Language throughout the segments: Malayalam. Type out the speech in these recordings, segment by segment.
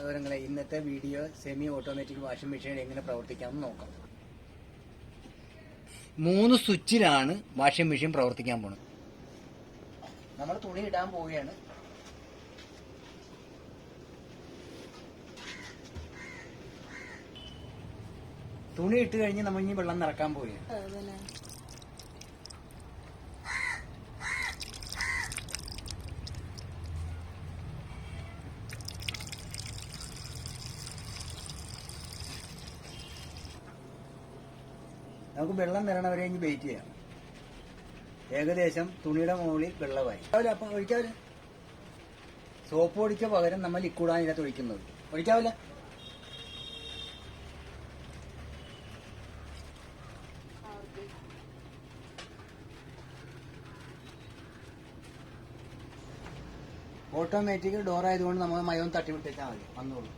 സഹോദരങ്ങളെ ഇന്നത്തെ video semi automatic washing machine എങ്ങനെ പ്രവർത്തിക്കാമെന്ന് നോക്കാം. മൂന്ന് സ്വിച്ചിലാണ് വാഷിംഗ് മെഷീൻ പ്രവർത്തിക്കാൻ പോണത്. നമ്മൾ തുണി ഇടാൻ പോവുകയാണ്. തുണി ഇട്ട് കഴിഞ്ഞ് നമ്മൾ ഇനി വെള്ളം നിറക്കാൻ പോവുകയാണ്. നമുക്ക് വെള്ളം തരണവരെ ഇനി വെയിറ്റ് ചെയ്യാം. ഏകദേശം തുണിയുടെ മുകളിൽ വെള്ളമായി. രാവിലെ അപ്പം ഒഴിക്കാവില്ല സോപ്പ് ഒടിച്ച പകരം നമ്മൾ ലിക്വിഡാണ് ഇതിനകത്ത് ഒഴിക്കുന്നത്. ഒഴിക്കാവില്ല ഓട്ടോമാറ്റിക് ഡോർ ആയതുകൊണ്ട് നമ്മൾ മയവും തട്ടി വിട്ടേച്ചാൽ മതി. വന്നോളൂ.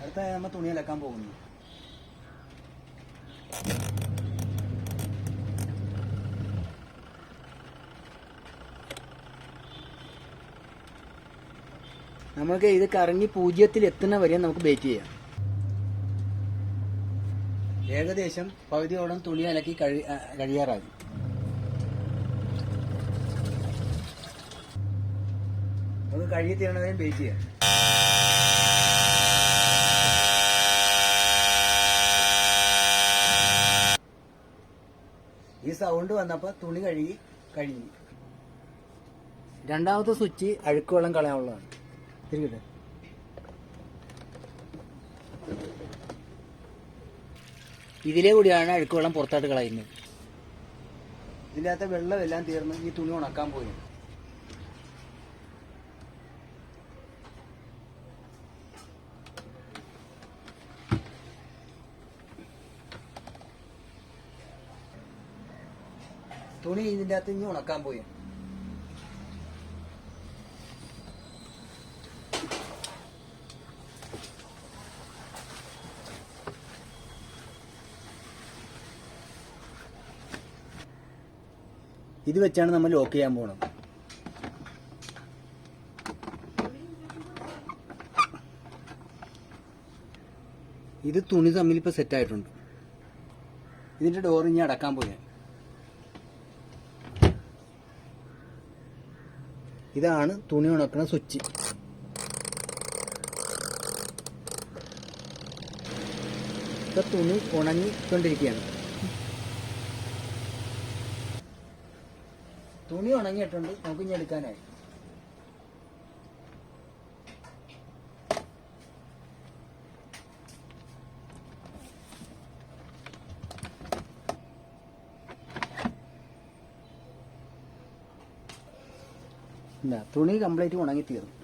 അടുത്ത നമ്മൾ തുണി അലക്കാൻ പോകുന്നു. നമുക്ക് ഇത് കറങ്ങി പൂജ്യത്തിൽ എത്തുന്ന വരെ നമുക്ക് ബേറ്റ് ചെയ്യാം. ഏകദേശം പകുതിയോളം തുണി അലക്കി കഴി കഴിയാറായി. നമുക്ക് കഴുകി തീരണവരെയും ബേറ്റ് ചെയ്യാം. ഈ സൗണ്ട് വന്നപ്പോൾ തുണി കഴുകി കഴിഞ്ഞു. രണ്ടാമത്തെ സ്വിച്ച് അഴുക്ക് വെള്ളം കളയാനുള്ളതാണ്. തിരികട്ടെ ഇതിലേ കൂടിയാണ് അഴുക്ക് വെള്ളം പുറത്തായിട്ട് കളയുന്നത്. ഇതിന്റെ അകത്തെ വെള്ളമെല്ലാം തീർന്ന് ഈ തുണി ഉണക്കാൻ പോയി. തുണി ഇതിന്റെ അകത്ത് ഇനി ഉണക്കാൻ പോയി. ഇത് വെച്ചാണ് നമ്മൾ ലോക്ക് ചെയ്യാൻ പോണത്. ഇത് തുണി തമ്മിൽ ഇപ്പൊ സെറ്റായിട്ടുണ്ട് ഇതിന്റെ ഡോർ ഇനി അടക്കാൻ പോയാ. ഇതാണ് തുണി ഉണക്കുന്ന സ്വിച്ച്. ഇപ്പൊ തുണി ഉണങ്ങിക്കൊണ്ടിരിക്കുകയാണ്. തുണി ഉണങ്ങിയിട്ടുണ്ട്. നമുക്ക് ഇനി എടുക്കാനായി. ഇല്ല തുണി കംപ്ലീറ്റ് ഉണങ്ങി തീർന്നു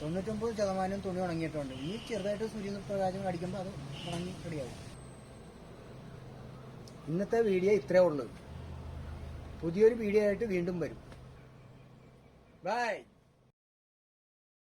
തൊണ്ണൂറ്റൊമ്പത് ശതമാനം തുണി ഉണങ്ങിയിട്ടുണ്ട്. ഈ ചെറുതായിട്ട് സൂര്യപ്രകാശം അടിക്കുമ്പോൾ അത് ഉണങ്ങി റെഡിയാവും. ഇന്നത്തെ വീഡിയോ ഇത്രേ ഉള്ളൂ. പുതിയൊരു വീഡിയോ ആയിട്ട് വീണ്ടും വരും. ബൈ